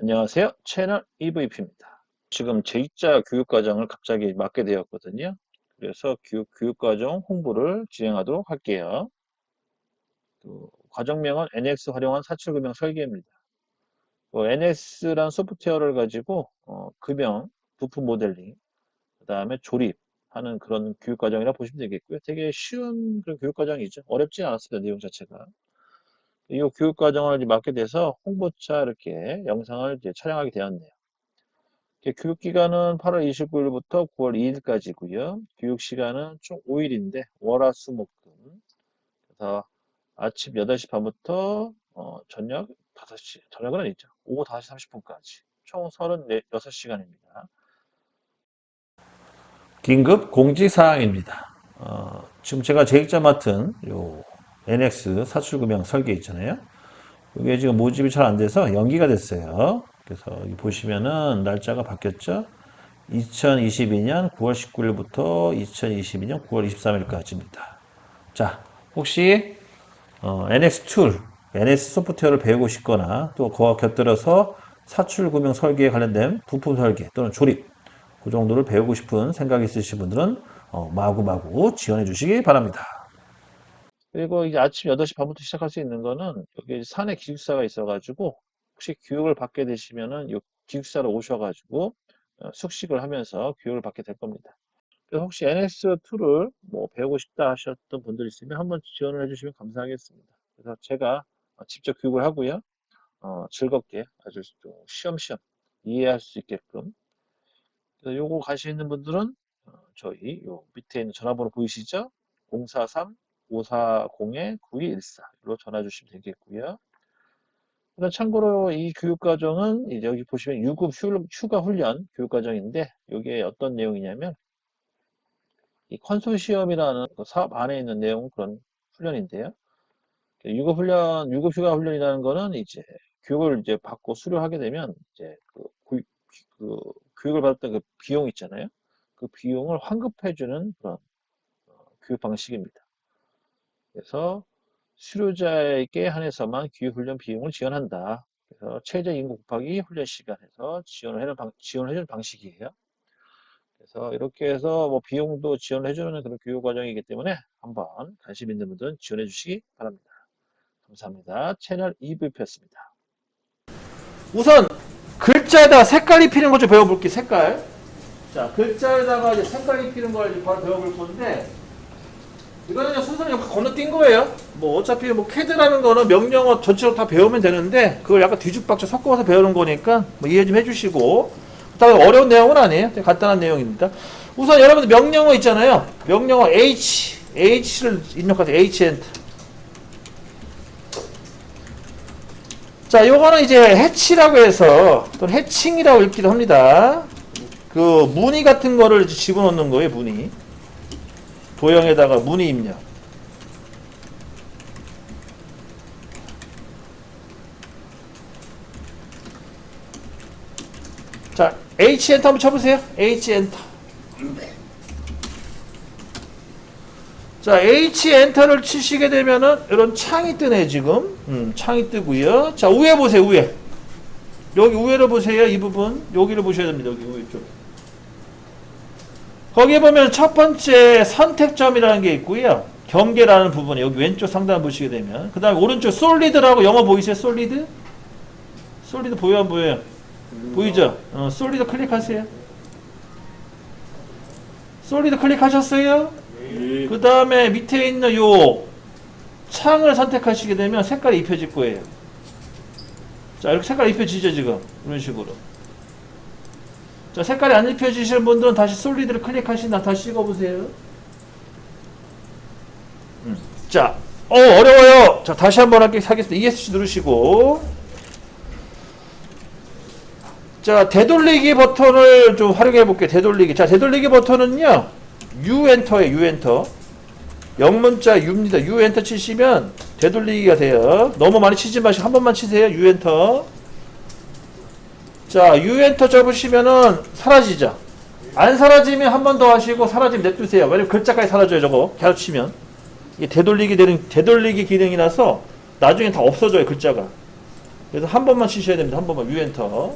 안녕하세요. 채널 EVP입니다. 지금 제2자 교육과정을 갑자기 맡게 되었거든요. 그래서 교육, 교육과정 홍보를 진행하도록 할게요. 그 과정명은 NX 활용한 사출금형 설계입니다. 그 NX란 소프트웨어를 가지고 어, 금형, 부품 모델링, 그 다음에 조립하는 그런 교육과정이라 보시면 되겠고요. 되게 쉬운 그런 교육과정이죠. 어렵지 않았습니다. 내용 자체가. 이 교육 과정을 이제 맡게 돼서 홍보차 이렇게 영상을 이제 촬영하게 되었네요. 교육 기간은 8월 29일부터 9월 2일까지고요. 교육 시간은 총 5일인데 월화수목금. 그래서 아침 8시 반부터 어, 저녁 5시, 저녁은 아니죠. 오후 5시 30분까지. 총 36시간입니다. 긴급 공지사항입니다. 어, 지금 제가 제익자 맡은 요 NX 사출금형 설계 있잖아요. 이게 지금 모집이 잘 안 돼서 연기가 됐어요. 그래서 보시면은 날짜가 바뀌었죠. 2022년 9월 19일부터 2022년 9월 23일까지입니다. 자, 혹시 어, NX 툴, NX 소프트웨어를 배우고 싶거나 또 그와 곁들여서 사출금형 설계에 관련된 부품 설계 또는 조립 그 정도를 배우고 싶은 생각이 있으신 분들은 어, 마구마구 지원해 주시기 바랍니다. 그리고 이제 아침 8시 반부터 시작할 수 있는 거는 여기 산에 기숙사가 있어가지고 혹시 교육을 받게 되시면은 이 기숙사로 오셔가지고 어, 숙식을 하면서 교육을 받게 될 겁니다. 혹시 NS2를 뭐 배우고 싶다 하셨던 분들 있으면 한번 지원을 해주시면 감사하겠습니다. 그래서 제가 어, 직접 교육을 하고요. 어, 즐겁게 아주 좀 쉬엄쉬엄 이해할 수 있게끔. 요거 가시는 분들은 어, 저희 요 밑에 있는 전화번호 보이시죠? 043 540-9214로 전화 주시면 되겠고요. 그다음 참고로 이 교육과정은 이제 여기 보시면 유급 휴가 훈련 교육과정인데 이게 어떤 내용이냐면 이 컨소시엄이라는 그 사업 안에 있는 내용 그런 훈련인데요. 유급 훈련, 유급 휴가 훈련이라는 거는 이제 교육을 이제 받고 수료하게 되면 이제 그, 그, 그 교육을 받았던 그 비용 있잖아요. 그 비용을 환급해주는 그런 어, 교육 방식입니다. 그래서 수료자에게 한해서만 교육훈련 비용을 지원한다. 그래서 최저 인구 곱하기 훈련 시간에서 지원을 해는 방, 지원을 해주는 방식이에요. 그래서 이렇게 해서 뭐 비용도 지원을 해주는 그런 교육 과정이기 때문에 한번 관심 있는 분들은 지원해 주시기 바랍니다. 감사합니다. 채널 EVP였습니다. 우선 글자에다가 색깔 입히는 거 좀 배워볼게 색깔 자 글자에다가 이제 색깔 입히는 걸 이제 바로 배워볼 건데 이거는 그냥 순서는 그냥 건너뛴 거예요. 뭐 어차피 뭐 캐드라는 거는 명령어 전체로 다 배우면 되는데 그걸 약간 뒤죽박죽 섞어서 배우는 거니까 뭐 이해 좀 해주시고. 그다음에 어려운 내용은 아니에요. 간단한 내용입니다. 우선 여러분들 명령어 있잖아요. 명령어 H H를 입력하세요. H 엔터 자, 요거는 이제 해치라고 해서 또 해칭이라고 읽기도 합니다. 그 무늬 같은 거를 집어넣는 거예요, 무늬. 도형에다가 무늬 입력. 자, H 엔터 한번 쳐보세요. H 엔터. 자, H 엔터를 치시게 되면은 이런 창이 뜨네 지금. 음, 창이 뜨고요. 자, 위에 보세요. 위에. 여기 위에를 보세요. 이 부분. 여기를 보셔야 됩니다. 여기 쪽. 거기에 보면 첫 번째 선택점이라는 게 있고요. 경계라는 부분에 여기 왼쪽 상단 보시게 되면 그 다음에 오른쪽 솔리드라고 영어 보이세요? 솔리드? 솔리드 보여 안 보여요? 보이죠? 어, 솔리드 클릭하세요. 솔리드 클릭하셨어요? 그 다음에 밑에 있는 요 창을 선택하시게 되면 색깔이 입혀질 거예요. 자, 이렇게 색깔 입혀지죠, 지금. 이런 식으로. 자, 색깔이 안 입혀지시는 분들은 다시 솔리드를 클릭하신 다. 다시 읽어보세요. 음. 자, 어, 어려워요. 자, 다시 한번 하겠습니다. ESC 누르시고. 자, 되돌리기 버튼을 좀 활용해 볼게요. 되돌리기. 자, 되돌리기 버튼은요. U 엔터에 U 엔터. 영문자 U입니다. U 엔터 치시면 되돌리기가 돼요. 너무 많이 치지 마시고 한 번만 치세요. U 엔터. 자, U 엔터 접으시면은 사라지죠. 안 사라지면 한 번 더 하시고 사라지면 냅두세요. 왜냐면 글자까지 사라져요. 저거 계속 치면 이게 되돌리기 되는 되돌리기 기능이라서 나중에 다 없어져요. 글자가. 그래서 한 번만 치셔야 됩니다. 한 번만 유엔터.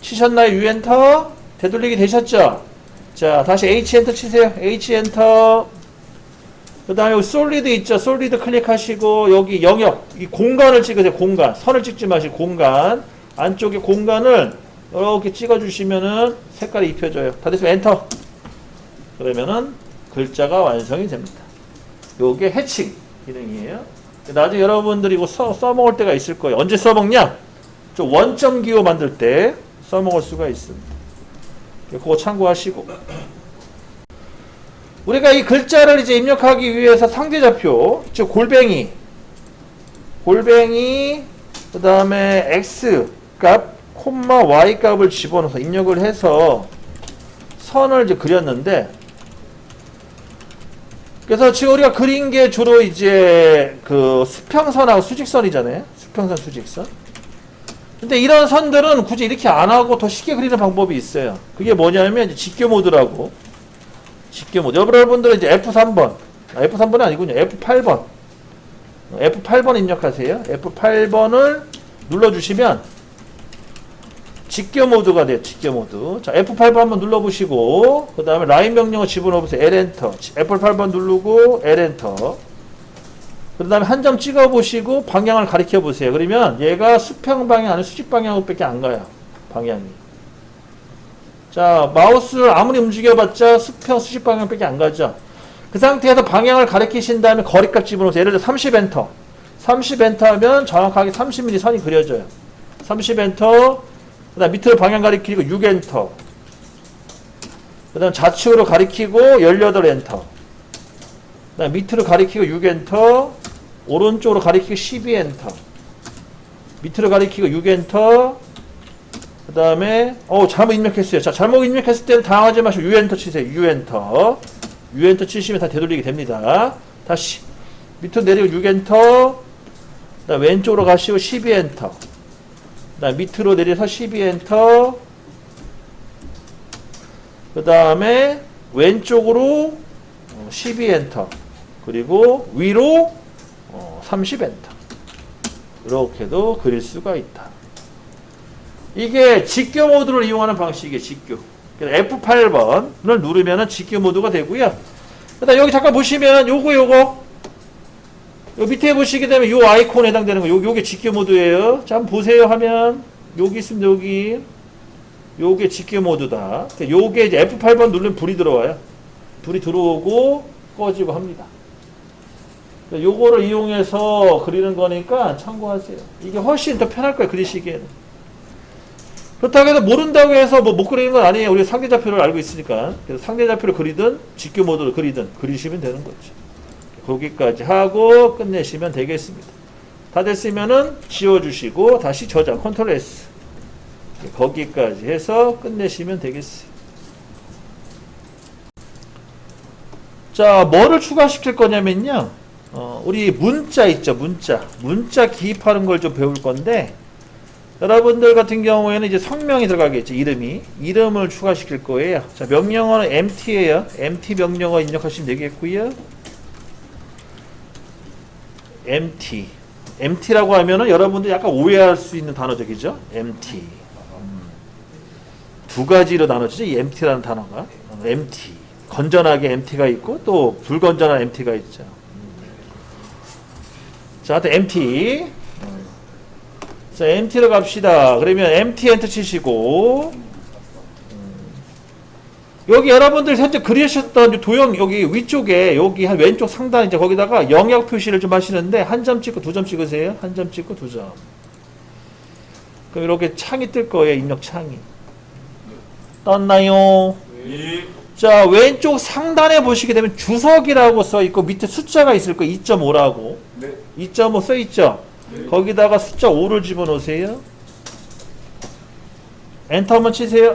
치셨나요? 유엔터. 되돌리기 되셨죠? 자, 다시 H 엔터 치세요. H 엔터. 그 다음에 여기 솔리드 있죠? 솔리드 클릭하시고 여기 영역, 이 공간을 찍으세요. 공간. 선을 찍지 마시고 공간. 안쪽에 공간을 이렇게 찍어주시면은 색깔이 입혀져요. 다 됐으면 엔터. 그러면은 글자가 완성이 됩니다. 요게 해칭 기능이에요. 나중에 여러분들이 이거 써, 써먹을 때가 있을 거예요. 언제 써먹냐? 좀 원점 기호 만들 때 써먹을 수가 있습니다. 그거 참고하시고. 우리가 이 글자를 이제 입력하기 위해서 상대좌표, 즉 골뱅이, 골뱅이, 그 다음에 x 값, 콤마 y 값을 집어넣어서 입력을 해서 선을 이제 그렸는데, 그래서 지금 우리가 그린 게 주로 이제 그 수평선하고 수직선이잖아요. 수평선, 수직선. 근데 이런 선들은 굳이 이렇게 안 하고 더 쉽게 그리는 방법이 있어요. 그게 뭐냐면 직교 모드라고. 직교 모드. 여러분들은 이제 F3번. 아, F3번이 아니군요. F8번. F8번 입력하세요. F8번을 눌러주시면 직교 모드가 돼요. 직교 모드. 자, F8번 한번 눌러보시고, 그 다음에 라인 명령어 집어넣어보세요. L 엔터. F8번 누르고, L 엔터. 그 다음에 한 점 찍어보시고, 방향을 가리켜 보세요. 그러면 얘가 수평 방향 아니면 수직 방향으로밖에 안 가요. 방향이. 자, 마우스를 아무리 움직여봤자 수평, 수직 방향밖에 안 가죠. 그 상태에서 방향을 가리키신 다음에 거리값 집어넣으세요. 예를 들어 30 엔터. 30 엔터 하면 정확하게 30mm 선이 그려져요. 30 엔터. 그 다음 밑으로 방향 가리키고 6 엔터. 그 다음 좌측으로 가리키고 18 엔터. 그 다음 밑으로 가리키고 6 엔터. 오른쪽으로 가리키고 12 엔터. 밑으로 가리키고 6 엔터. 그 다음에 어 잘못 입력했어요. 자 잘못 입력했을 때는 당하지 마시고 U 엔터 치세요. U 엔터. U 엔터 치시면 다 되돌리게 됩니다. 다시 밑으로 내리고 6 엔터. 그다음 왼쪽으로 가시고 12 엔터. 그다음 밑으로 내려서 12 엔터. 그 다음에 왼쪽으로 12 엔터. 그리고 위로 30 엔터. 이렇게도 그릴 수가 있다. 이게 직교 모드를 이용하는 방식이에요. 직교. 그래서 F8번을 누르면은 직교 모드가 되고요. 그다음 여기 잠깐 보시면 요거 요거 요 밑에 보시게 되면 요 아이콘에 해당되는 거 요, 요게 직교 모드예요. 자 한번 보세요 하면 여기 있습니다. 여기 요게 직교 모드다. 그러니까 요게 이제 F8번 누르면 불이 들어와요. 불이 들어오고 꺼지고 합니다. 그러니까 요거를 이용해서 그리는 거니까 참고하세요. 이게 훨씬 더 편할 거예요. 그리시기에는. 그렇다고 해서 모른다고 해서 뭐 못 그리는 건 아니에요. 우리 상대좌표를 알고 있으니까. 그래서 상대좌표를 그리든 직교 모드를 그리든 그리시면 되는 거죠. 거기까지 하고 끝내시면 되겠습니다. 다 됐으면은 지워주시고 다시 저장 컨트롤 S 거기까지 해서 끝내시면 되겠어요. 자, 뭐를 추가시킬 거냐면요. 어, 우리 문자 있죠, 문자. 문자 기입하는 걸 좀 배울 건데, 여러분들 같은 경우에는 이제 성명이 들어가겠죠, 이름이. 이름을 추가시킬 거예요. 자, 명령어는 MT예요. MT 명령어 입력하시면 되겠고요. MT. MT라고 하면은 여러분들 약간 오해할 수 있는 단어죠, 그죠? MT. 음. 두 가지로 나눠지죠, 이 MT라는 단어가. 어, MT. 건전하게 MT가 있고 또 불건전한 MT가 있죠. 자, 하여튼 MT. 자, MT로 갑시다. 그러면 MT 엔터 치시고 여기 여러분들 현재 그리셨던 도형 여기 위쪽에 여기 한 왼쪽 상단 이제 거기다가 영역 표시를 좀 하시는데 한 점 찍고 두 점 찍으세요. 한 점 찍고 두 점. 그럼 이렇게 창이 뜰 거예요. 입력 창이. 떴나요? 자, 왼쪽 상단에 보시게 되면 주석이라고 써 있고 밑에 숫자가 있을 거예요. 2.5라고. 네. 2.5 써 있죠? 거기다가 숫자 5를 집어넣으세요. 엔터 한번 치세요.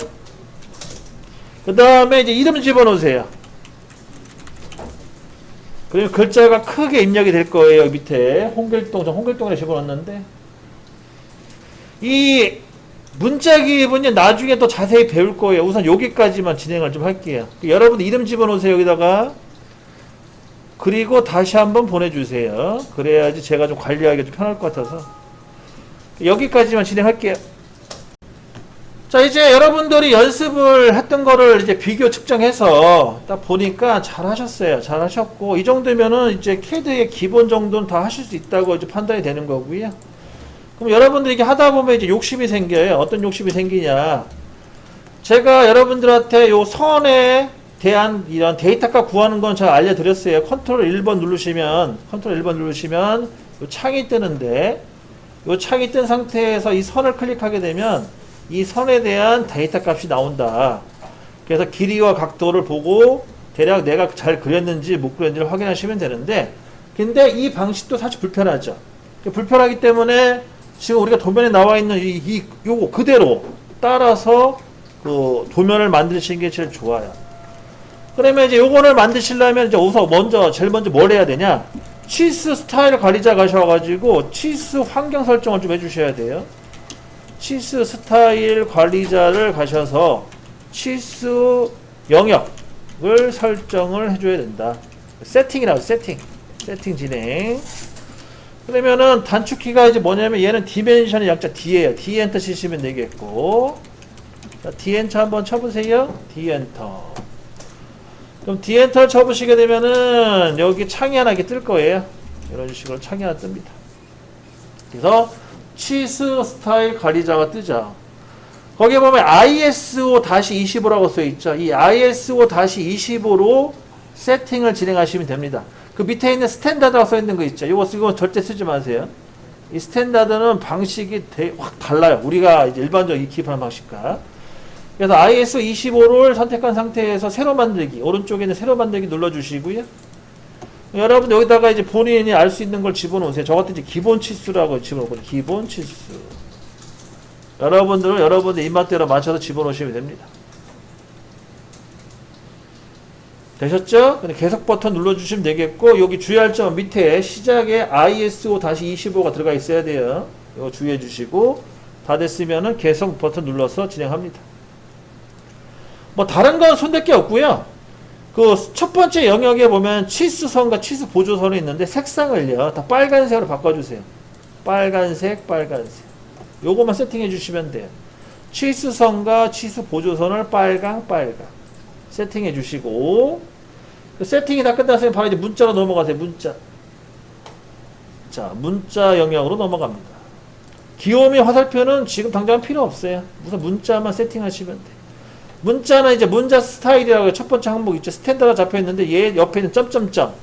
그 다음에 이제 이름 집어넣으세요. 그리고 글자가 크게 입력이 될 거예요. 밑에 홍길동, 저 홍길동이라 집어넣었는데 이 문자 기입은요 나중에 또 자세히 배울 거예요. 우선 여기까지만 진행을 좀 할게요. 여러분 이름 집어넣으세요 여기다가 그리고 다시 한번 보내주세요. 그래야지 제가 좀 관리하기 좀 편할 것 같아서 여기까지만 진행할게요. 자 이제 여러분들이 연습을 했던 거를 이제 비교 측정해서 딱 보니까 잘 하셨어요. 잘 하셨고 이 정도면은 이제 캐드의 기본 정도는 다 하실 수 있다고 이제 판단이 되는 거고요. 그럼 여러분들이 이게 하다 보면 이제 욕심이 생겨요. 어떤 욕심이 생기냐? 제가 여러분들한테 요 선에 대한 이런 데이터값 구하는 건 제가 알려드렸어요. 컨트롤 1번 누르시면 컨트롤 1번 누르시면 요 창이 뜨는데 요 창이 뜬 상태에서 이 선을 클릭하게 되면 이 선에 대한 데이터 값이 나온다. 그래서 길이와 각도를 보고 대략 내가 잘 그렸는지 못 그렸는지를 확인하시면 되는데 근데 이 방식도 사실 불편하죠. 불편하기 때문에 지금 우리가 도면에 나와 있는 이, 이 요거 그대로 따라서 그 도면을 만드시는 게 제일 좋아요. 그러면 이제 요거를 만드시려면 이제 우선 먼저 제일 먼저 뭘 해야 되냐? 치스 스타일 관리자 가셔가지고 치스 환경 설정을 좀 해주셔야 돼요. 치스 스타일 관리자를 가셔서 치스 영역을 설정을 해줘야 된다. 세팅이라고 세팅. 세팅 진행. 그러면은 단축키가 이제 뭐냐면 얘는 디멘션의 약자 D예요. D 엔터 치시면 되겠고. 자, D 엔터 한번 쳐보세요. D 엔터. 그럼 D 엔터를 쳐보시게 되면은 여기 창이 하나 이렇게 뜰 거예요. 이런 식으로 창이 하나 뜹니다. 그래서 치스 스타일 관리자가 뜨죠. 거기에 보면 ISO-25라고 써 있죠. 이 ISO-25로 세팅을 진행하시면 됩니다. 그 밑에 있는 스탠다드라고 써 있는 거 있죠. 이거 이거 절대 쓰지 마세요. 이 스탠다드는 방식이 되, 확 달라요. 우리가 일반적으로 익힙하는 방식과. 그래서 ISO 25를 선택한 상태에서 새로 만들기 오른쪽에 있는 새로 만들기 눌러주시고요. 여러분 여기다가 이제 본인이 알 수 있는 걸 집어넣으세요. 저 같은 이제 기본 치수라고 집어넣거든요. 기본 치수. 여러분들은 여러분들 입맛대로 맞춰서 집어넣으시면 됩니다. 되셨죠? 계속 버튼 눌러주시면 되겠고 여기 주의할 점 밑에 시작에 ISO-25가 들어가 있어야 돼요. 이거 주의해 주시고 다 됐으면은 계속 버튼 눌러서 진행합니다. 뭐 다른 건 손댈 게 없고요. 그 첫 번째 영역에 보면 치수선과 치수 보조선이 있는데 색상을요 다 빨간색으로 바꿔주세요. 빨간색, 빨간색. 요거만 세팅해 주시면 돼요. 치수선과 치수 보조선을 빨강, 빨강 세팅해 주시고 그 세팅이 다 끝났으면 바로 이제 문자로 넘어가세요. 문자. 자, 문자 영역으로 넘어갑니다. 기호미 화살표는 지금 당장 필요 없어요. 우선 문자만 세팅하시면 돼요. 문자는 이제 문자 스타일이라고 첫 번째 항목 있죠. 스탠다드 잡혀 있는데 얘 옆에 있는 점점점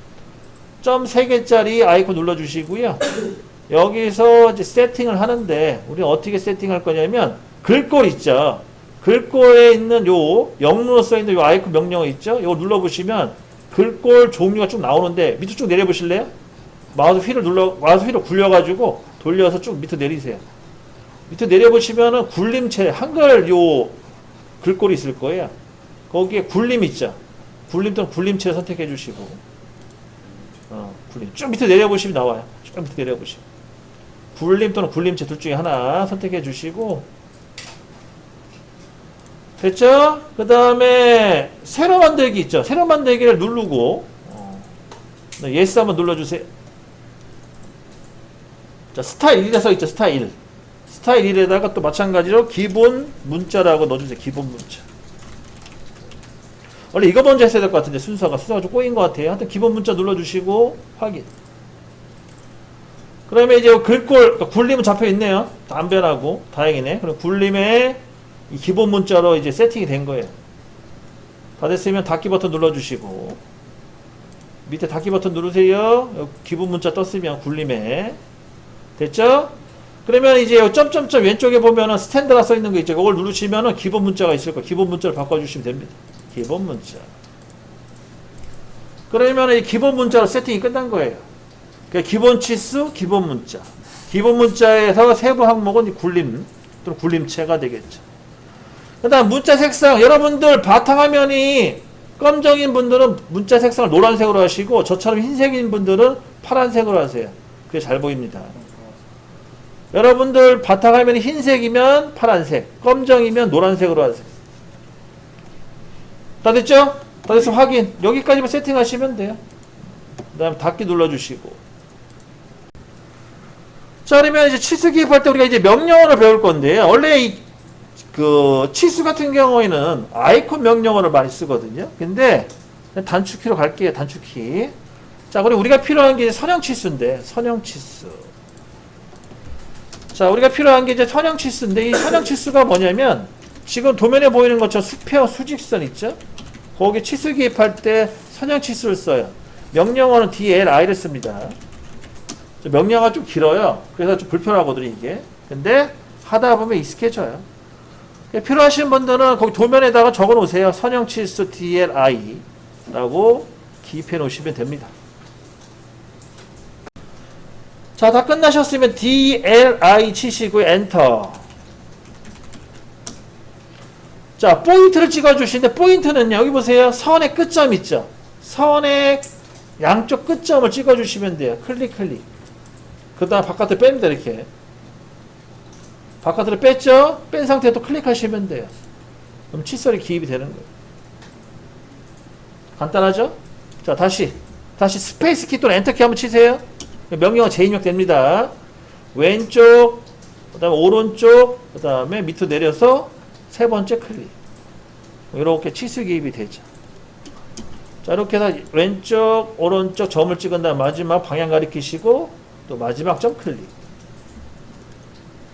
점 3개짜리 아이콘 눌러주시고요. 여기서 이제 세팅을 하는데 우리 어떻게 세팅할 거냐면 글꼴 있죠. 글꼴에 있는 요 영문으로 써 있는 요 아이콘 명령 있죠. 이거 눌러보시면 글꼴 종류가 쭉 나오는데 밑으로 쭉 내려보실래요? 마우스 휠을 눌러 마우스 휠을 굴려가지고 돌려서 쭉 밑으로 내리세요. 밑에 내려보시면은 굴림체 한글 요 글꼴이 있을 거예요. 거기에 굴림 있죠. 굴림 또는 굴림체 선택해 주시고, 어, 굴림. 쭉 밑에 내려보시면 나와요. 쭉 밑에 내려보시면. 굴림 또는 굴림체 둘 중에 하나 선택해 주시고, 됐죠? 그 다음에, 새로 만들기 있죠. 새로 만들기를 누르고, 어, 네, 예스 한번 눌러주세요. 자, 스타일 1에 서 있죠. 스타일. 스타일 1에다가 또 마찬가지로 기본 문자라고 넣어주세요. 기본 문자. 원래 이거 먼저 했어야 될 것 같은데 순서가 순서가 좀 꼬인 것 같아요. 하여튼 기본 문자 눌러주시고 확인. 그러면 이제 글꼴 그러니까 굴림은 잡혀 있네요. 안 변하고 다행이네. 그럼 굴림에 이 기본 문자로 이제 세팅이 된 거예요. 다 됐으면 닫기 버튼 눌러주시고 밑에 닫기 버튼 누르세요. 기본 문자 떴으면 굴림에 됐죠? 그러면 이제 요 점점점 왼쪽에 보면은 스탠드가 써 있는 거 있죠. 이걸 누르시면은 기본 문자가 있을 거예요. 기본 문자를 바꿔주시면 됩니다. 기본 문자. 그러면 이 기본 문자로 세팅이 끝난 거예요. 그러니까 기본 치수, 기본 문자. 기본 문자에서 세부 항목은 이 굴림 또는 굴림체가 되겠죠. 그다음 문자 색상 여러분들 바탕화면이 검정인 분들은 문자 색상을 노란색으로 하시고 저처럼 흰색인 분들은 파란색으로 하세요. 그게 잘 보입니다. 여러분들 바탕화면이 흰색이면 파란색, 검정이면 노란색으로 하세요. 다 됐죠? 다 됐으면 확인. 여기까지만 세팅하시면 돼요. 그 다음에 닫기 눌러주시고. 자, 그러면 이제 치수 기입할 때 우리가 이제 명령어를 배울 건데요. 원래 이, 그, 치수 같은 경우에는 아이콘 명령어를 많이 쓰거든요. 근데 단축키로 갈게요. 단축키. 자, 그리고 우리가 필요한 게 선형 치수인데, 선형 치수. 자, 우리가 필요한 게 이제 선형 치수인데, 이 선형 치수가 뭐냐면, 지금 도면에 보이는 것처럼 수평 수직선 있죠? 거기 치수 기입할 때 선형 치수를 써요. 명령어는 DLI를 씁니다. 저 명령어가 좀 길어요. 그래서 좀 불편하거든요, 이게. 근데 하다 보면 익숙해져요. 필요하신 분들은 거기 도면에다가 적어 놓으세요. 선형 치수 DLI라고 기입해 놓으시면 됩니다. 자, 다 끝나셨으면 DLI 치시고 엔터. 자, 포인트를 찍어주시는데, 포인트는요, 여기 보세요. 선의 끝점 있죠? 선의 양쪽 끝점을 찍어주시면 돼요. 클릭, 클릭. 그 다음 바깥으로 뺍니다, 이렇게. 바깥으로 뺐죠? 뺀 상태에 또 클릭하시면 돼요. 그럼 칫솔이 기입이 되는 거예요. 간단하죠? 자, 다시. 다시 스페이스 키 또는 엔터 키 한번 치세요. 명령어 재입력 됩니다. 왼쪽, 그 다음에 오른쪽, 그 다음에 밑으로 내려서 세 번째 클릭. 이렇게 치수 기입이 되죠. 자, 이렇게 해서 왼쪽, 오른쪽 점을 찍은 다음 마지막 방향 가리키시고 또 마지막 점 클릭.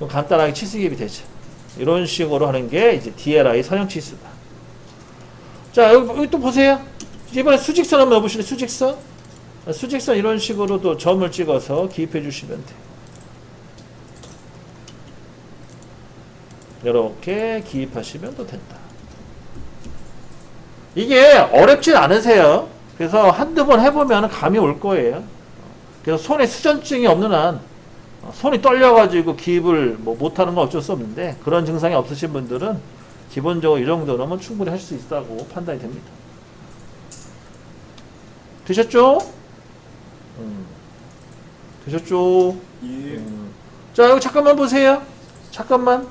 간단하게 치수 기입이 되죠. 이런 식으로 하는 게 이제 DLI 선형 치수다. 자, 여기, 여기 또 보세요. 이번에 수직선 한번 넣어보실래요? 수직선? 수직선 이런 식으로도 점을 찍어서 기입해 주시면 돼요. 이렇게 기입하시면 또 된다. 이게 어렵진 않으세요. 그래서 한두 번 해보면 감이 올 거예요. 그래서 손에 수전증이 없는 한 어, 손이 떨려가지고 기입을 뭐 못하는 건 어쩔 수 없는데 그런 증상이 없으신 분들은 기본적으로 이 정도는 충분히 할 수 있다고 판단이 됩니다. 되셨죠? 음. 되셨죠? 음. 자, 여기 잠깐만 보세요. 잠깐만.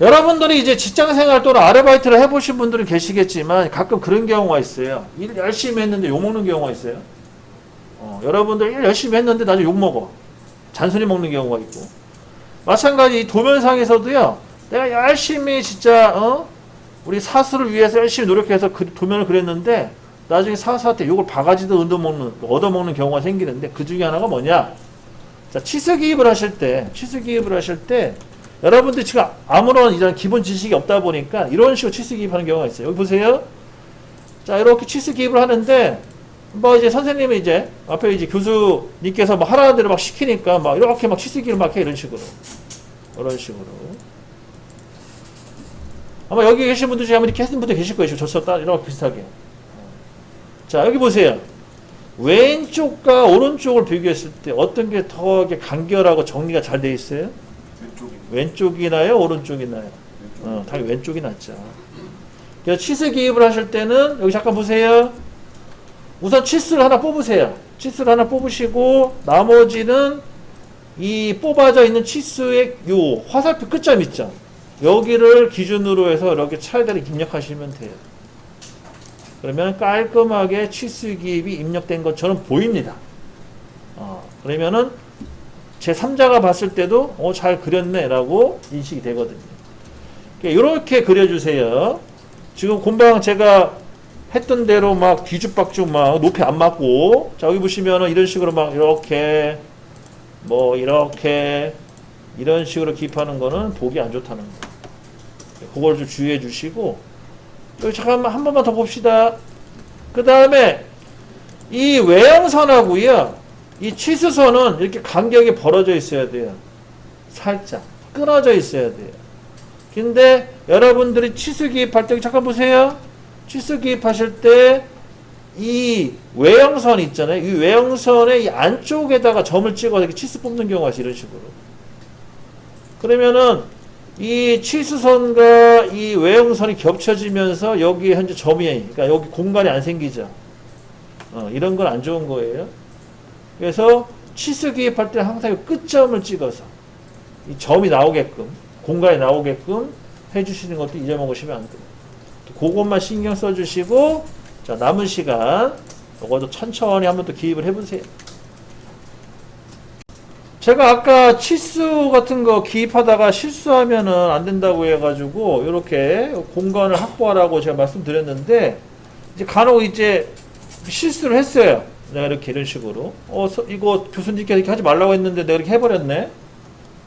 여러분들이 이제 직장생활 또는 아르바이트를 해보신 분들은 계시겠지만 가끔 그런 경우가 있어요. 일 열심히 했는데 욕먹는 경우가 있어요. 어, 여러분들 일 열심히 했는데 나중에 욕먹어. 잔소리 먹는 경우가 있고. 마찬가지 이 도면상에서도요. 내가 열심히 진짜 어? 우리 사수를 위해서 열심히 노력해서 그 도면을 그렸는데 나중에 사수한테 욕을 바가지도 얻어먹는, 얻어먹는 경우가 생기는데 그 중에 하나가 뭐냐? 자, 치수 기입을 하실 때, 치수 기입을 하실 때 여러분들 지금 아무런 이런 기본 지식이 없다 보니까 이런 식으로 치수 기입하는 경우가 있어요. 여기 보세요. 자, 이렇게 치수 기입을 하는데 뭐 이제 선생님이 이제 앞에 이제 교수님께서 뭐 하라는 대로 막 시키니까 막 이렇게 막 기입을 막해 이런 식으로. 이런 식으로. 아마 여기 계신 분들 중에 아마 이렇게 하시는 분들 계실 거예요. 저처럼 이렇게 비슷하게. 자, 여기 보세요. 왼쪽과 오른쪽을 비교했을 때 어떤 게 더 간결하고 정리가 잘 돼 있어요? 왼쪽이 왼쪽이나요? 오른쪽이나요? 어, 당연히 왼쪽이 낫죠. 그래서 치수 기입을 하실 때는 여기 잠깐 보세요. 우선 치수를 하나 뽑으세요. 치수를 하나 뽑으시고 나머지는 이 뽑아져 있는 치수의 요 화살표 끝점 있죠. 여기를 기준으로 해서 이렇게 차례대로 입력하시면 돼요. 그러면 깔끔하게 치수 기입이 입력된 것처럼 보입니다. 어, 그러면은 제 3자가 봤을 때도 어, 잘 그렸네 라고 인식이 되거든요. 이렇게 그려주세요. 지금 금방 제가 했던 대로 막 뒤죽박죽 막 높이 안 맞고 자 여기 보시면은 이런 식으로 막 이렇게 뭐 이렇게 이런 식으로 기입하는 거는 보기 안 좋다는 거. 그걸 좀 주의해 주시고 여기 잠깐만 한 번만 더 봅시다. 그 다음에 이 외형선하고요. 이 치수선은 이렇게 간격이 벌어져 있어야 돼요. 살짝 끊어져 있어야 돼요. 근데 여러분들이 치수 기입할 때 잠깐 보세요. 치수 기입하실 때 이 외형선 있잖아요. 이 외형선의 이 안쪽에다가 점을 찍어서 이렇게 치수 뽑는 경우가. 이런 식으로. 그러면은 이 치수선과 이 외형선이 겹쳐지면서 여기 현재 점이 그러니까 여기 공간이 안 생기죠. 어, 이런 건 안 좋은 거예요. 그래서 치수 기입할 때 항상 이 끝점을 찍어서 이 점이 나오게끔 공간이 나오게끔 해주시는 것도 잊어먹으시면 안 돼요. 그것만 신경 써주시고 자 남은 시간 요것도 천천히 한번 또 기입을 해보세요. 제가 아까 치수 같은 거 기입하다가 실수하면은 안 된다고 해가지고 이렇게 공간을 확보하라고 제가 말씀드렸는데 이제 간혹 이제 실수를 했어요. 내가 이렇게 이런 식으로 어 서- 이거 교수님께 이렇게 하지 말라고 했는데 내가 이렇게 해버렸네.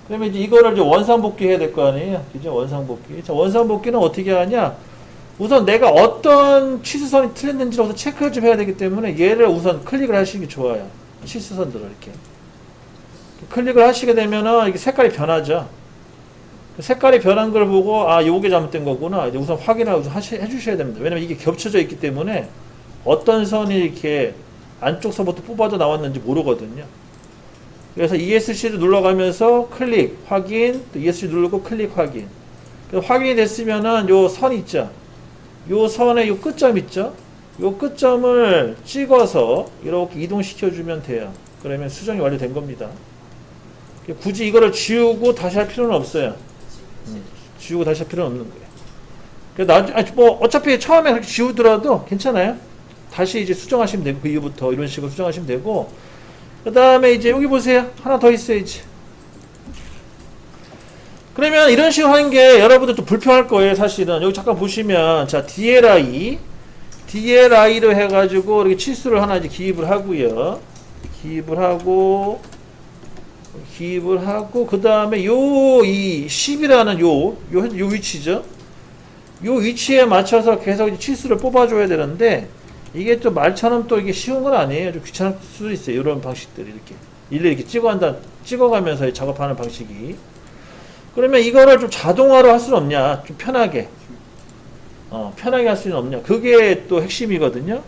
그러면 이제 이거를 이제 원상복귀 해야 될 거 아니에요. 그죠? 원상복귀. 자, 원상복귀는 어떻게 하냐? 우선 내가 어떤 치수선이 틀렸는지를 우선 체크를 좀 해야 되기 때문에 얘를 우선 클릭을 하시는 게 좋아요. 치수선들을 이렇게. 클릭을 하시게 되면은 이게 색깔이 변하죠. 그 색깔이 변한 걸 보고 아 요게 잘못된 거구나. 이제 우선 하시, 해주셔야 됩니다. 왜냐면 이게 겹쳐져 있기 때문에 어떤 선이 이렇게 안쪽 서부터 뽑아져 나왔는지 모르거든요. 그래서 ESC를 눌러가면서 클릭 확인, 또 ESC 누르고 클릭 확인. 확인이 됐으면은 요 선 있죠. 요 선의 요 끝점 있죠. 요 끝점을 찍어서 이렇게 이동시켜 주면 돼요. 그러면 수정이 완료된 겁니다. 굳이 이거를 지우고 다시 할 필요는 없어요. 음, 지우고 다시 할 필요는 없는 거예요. 그래서 뭐, 어차피 처음에 그렇게 지우더라도 괜찮아요. 다시 이제 수정하시면 되고, 그 이후부터 이런 식으로 수정하시면 되고, 그 다음에 이제 여기 보세요. 하나 더 있어야지. 그러면 이런 식으로 하는 게 여러분들 좀 불편할 거예요, 사실은. 여기 잠깐 보시면, 자, DLI. DLI로 해가지고 이렇게 치수를 하나 이제 기입을 하고요. 기입을 하고, 기입을 하고, 그 다음에 요, 이 10이라는 요, 요, 요 위치죠. 요 위치에 맞춰서 계속 치수를 뽑아줘야 되는데, 이게 또 말처럼 또 이게 쉬운 건 아니에요. 좀 귀찮을 수도 있어요. 이런 방식들이 이렇게. 일일이 이렇게 찍어 한다, 찍어가면서 작업하는 방식이. 그러면 이거를 좀 자동화로 할 수는 없냐? 좀 편하게. 어, 편하게 할 수는 없냐? 그게 또 핵심이거든요.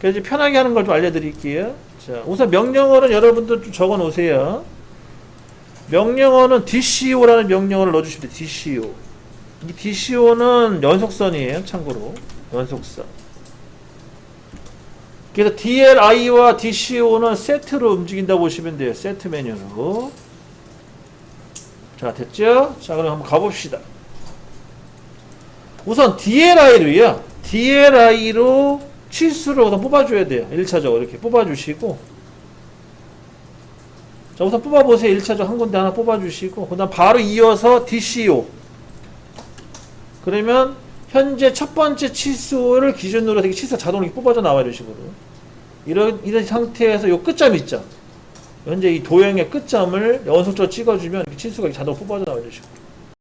그래서 편하게 하는 걸 좀 알려드릴게요. 자, 우선 명령어는 여러분들 좀 적어 놓으세요. 명령어는 DCO라는 명령어를 넣어주시면 돼요. DCO. 이 DCO는 연속선이에요. 참고로. 연속선. 그래서 DLI와 DCO는 세트로 움직인다 보시면 돼요. 세트 메뉴로. 자, 됐죠? 자, 그럼 한번 가봅시다. 우선 DLI로요. DLI로 치수를 우선 뽑아줘야 돼요. 1차적으로 이렇게 뽑아주시고. 자, 우선 뽑아보세요. 1차적 한 군데 하나 뽑아주시고. 그 다음 바로 이어서 DCO. 그러면 현재 첫 번째 치수를 기준으로 되게 치수가 자동으로 뽑아져 나와요. 이런 식으로. 이런, 이런 상태에서 요 끝점 있죠. 현재 이 도형의 끝점을 연속적으로 찍어주면 치수가 자동으로 뽑아져 나와요. 이런 식으로.